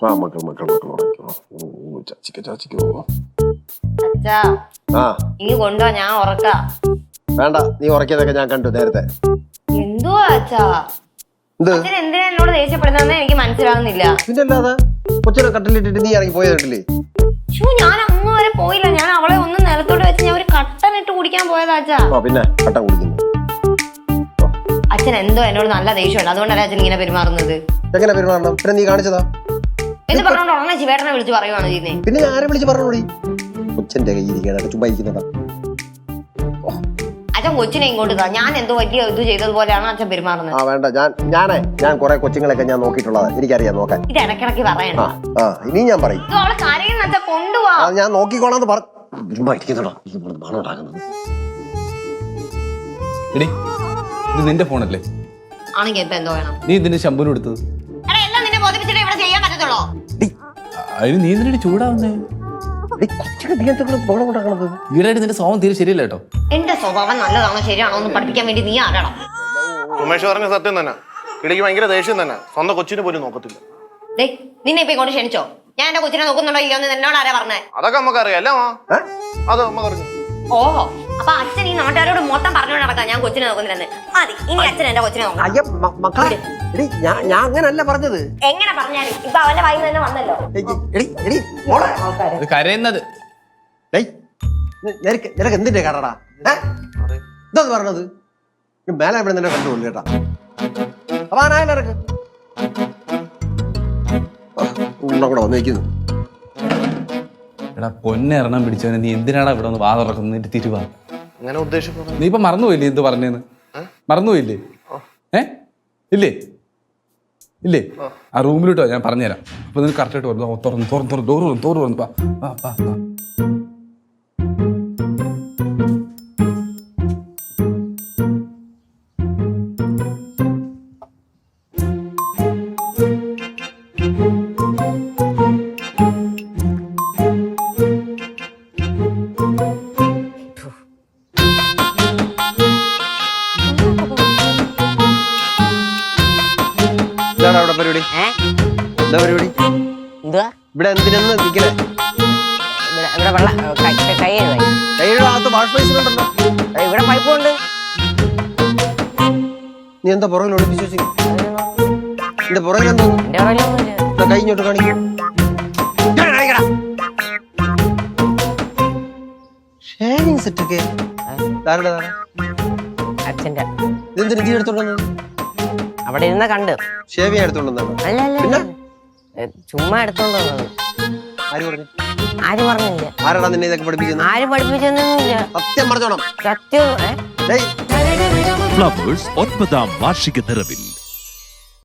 ആ. മക്കൾ മക്കൾ മക്കൾ ഓ, ചാച്ചിക്കോ ചാച്ചിക്കോ അച്ഛാ ആ ഇനി കൊണ്ടോ ഞാൻ ഉറക്ക വേണ്ട നീ ഉറക്കിയതൊക്കെ ഞാൻ കണ്ടു നേരത്തെ. എന്തുവാ അച്ഛാ? എന്ത്? അച്ഛൻ എന്തിനാ എന്നോട് ദേഷ്യപ്പെടുന്നതെന്ന് എനിക്ക് മനസ്സിലാകുന്നില്ല പിന്നെ അല്ലാതെ കൊച്ചിനെ കട്ടിലിട്ടിട്ട് നീ ഇറങ്ങി പോയതിട്ടില്ലേ ഷൂ ഞാൻ അങ്ങ് വരെ പോയില്ല. ഞാൻ അവളെ ഒന്ന് നിലത്തോട്ട് വെച്ച് ഞാൻ ഒരു കട്ടനിട്ട് കുടിക്കാൻ പോയതാ അച്ഛാ. പിന്നെ കട്ടൻ കുടിക്കുന്നു. അച്ഛൻ എന്തോ എന്നോട് നല്ല ദേഷ്യമുണ്ട്. അതുകൊണ്ടല്ലേ അച്ഛൻ ഇങ്ങനെ പെരുമാറുന്നത്? എങ്ങനെ പെരുമാറണം? പിന്നെ നീ കാണിച്ചതാ? എന്ന് പറഞ്ഞോണ്ട് ഉടനെ ശിവേട്ടനെ വിളിച്ച് പറയുവാണ് ചെയ്യുന്നേ. പിന്നെ ഞാൻ ആരെ വിളിച്ച് പറഞ്ഞോടി? കൊച്ചന്റെ ചുമ്മാ ഇരിക്കുന്നുണ്ടാ അച്ഛൻ കൊച്ചിനെ ഇങ്ങോട്ട് താ ഞാൻ എന്തോ വലിയ ഇത് ചെയ്തതുപോലെയാണ് അച്ഛൻ പെരുമാറുന്നത്. ആ വേണ്ട. ഞാൻ ഞാനേ ഞാൻ കുറെ കൊച്ചുങ്ങളൊക്കെ ഞാൻ നോക്കിയിട്ടുള്ളതാ. എനിക്കറിയാം നോക്കാൻ. ഇത് ഇടക്കിടക്ക് പറയണം. ആ ആ ഇനി ഞാൻ പറയും. ഇത് അവളെ കരയുന്ന അച്ഛൻ കൊണ്ടുപോവാ അത് ഞാൻ നോക്കിക്കോളാന്ന് പറ ചുമ്മാ ഇരിക്കുന്നുണ്ടോ? ഇരിക്കുന്നുണ്ടോ മണം ഉണ്ടാക്കുന്നത്. എടി ഇത് നിന്റെ ഫോണല്ലേ? ആണെങ്കിൽ ഇപ്പൊ എന്തോ വേണം? നീ ഇതിന്റെ ശമ്പൂന് എടുത്തത്? എടാ എല്ലാം നിന്നെ ബോധിപ്പിച്ചിട്ട് ഇവിടെ ചെയ്യാൻ പറ്റത്തുള്ളൂ? അതിന് നീ എന്തിനടി ചൂടാവുന്നേ? ഈടായിട്ട് നിന്റെ സ്വഭാവം തീരെ ശരിയല്ല കേട്ടോ. എന്റെ സ്വഭാവം നല്ലതാണോ ശരിയാണോ എന്ന് പഠിപ്പിക്കാൻ വേണ്ടി നീ ഉമേഷ് പറഞ്ഞ സത്യം തന്നെ. കിളിക്ക് ഭയങ്കര ദേഷ്യം തന്നെ. സ്വന്തം കൊച്ചിനെ പോലും നോക്കത്തില്ല. നിന്നെ ഇപ്പൊ ഇങ്ങോട്ട് ക്ഷണിച്ചോ? ഞാൻ എന്റെ കൊച്ചിനെ നോക്കുന്നുണ്ടോ ഇല്ലയോ എന്ന് എന്നോട് ആരാ പറഞ്ഞേ? അതൊക്കെ നമുക്കറിയാം. അല്ലേ മാ? അത് അമ്മ പറഞ്ഞു? ഓഹോ അപ്പൊ അച്ഛൻ ഈ നാട്ടുകാരോട് മൊത്തം പറഞ്ഞോണ്ട് നടക്കാം. ഞാൻ കൊച്ചിനെ നോക്കുന്നില്ലെന്ന്. മതി. ഇനി അച്ഛൻ എന്റെ കൊച്ചിനെ നോക്കാം അയ്യ മ- മക്കളെ. എടി ഞാൻ ഞാൻ അങ്ങനല്ല പറഞ്ഞത്. എങ്ങനെ പറഞ്ഞാലും. ഇപ്പൊ അവന്റെ വായിൽ തന്നെ വന്നല്ലോ. എടി, എടി എടീ മോളെ. ഇത് കരയുന്നത്. ഡേയ് നി- നിനക്ക് നിനക്ക് എന്തിന്റെ കടടാ? ഏ? എന്താ പറഞ്ഞത്. നീ മേലെ ഇവിടെ നിന്നെ കണ്ടുള്ളൂ കേട്ടാ അപ്പൊ ആ നായനെ ഇറക്ക്. ഉണ്ണം കൂടെ വന്നിരിക്കുന്നു എടാ പൊന്നെറണം പിടിച്ചവനെ. നീ എന്തിനാടാ ഇവിടെ ഒന്ന് വാ തുറക്കുന്നത് തിരുവാ. അങ്ങനെ ഉദ്ദേശിക്കുന്നു നീ ഇപ്പൊ മറന്നുപോയില്ലേ എന്ത് പറഞ്ഞേന്ന്? മറന്നുപോയില്ലേ? ഏ? ഇല്ലേ? ഇല്ലേ? ആ റൂമിലോട്ടോ ഞാൻ പറഞ്ഞുതരാം. അപ്പൊ നിനക്ക് കറക്റ്റായിട്ട് ആയിട്ട് വരുന്നു തുറന്ന് തുറന്ന് തുറന്ന് ഡോറ് തുറന്ന് തുറന്ന് പാ. പാ വാ പരിപാടി? എന്താ പരിപാടി? എന്തുവാ? ഇവിടെ എന്തിനെന്ന് നിക്കണേ ഇവിടെ വെള്ളം കൈ കൈ കഴുകാൻ. കയ്യുടെ ഭാഗത്ത് വാഷ് ബേസിനുണ്ടല്ലോ ഇവിടെ പൈപ്പ് ഉണ്ട്. നീ എന്താ പുറകിൽ ഒളിപ്പിച്ചു വെച്ചു എന്റെ പറയലൊന്നുമില്ല കൈ ഇങ്ങോട്ട് കാണിക്കും. ഷേവിംഗ് സെറ്റ് ഒക്കെ. അച്ഛന്റെ ഇതെന്തിനു തീ എടുത്തോണ്ടെന്ന് അവിടെ ഇരുന്ന കണ്ട്. അല്ല അല്ല പിന്നെ? ചുമ്മാ എടുത്തോണ്ട് വന്നത് ആര് പറഞ്ഞു? ആരും പറഞ്ഞില്ല. ആരാടാ നിന്നെ ഇതൊക്കെ പഠിപ്പിക്കുന്നത് ആരും പഠിപ്പിച്ചൊന്നുമില്ല സത്യം പറഞ്ഞോണം. സത്യം ഫ്ലവേഴ്സ് ഒൻപതാം വാർഷിക നിറവിൽ.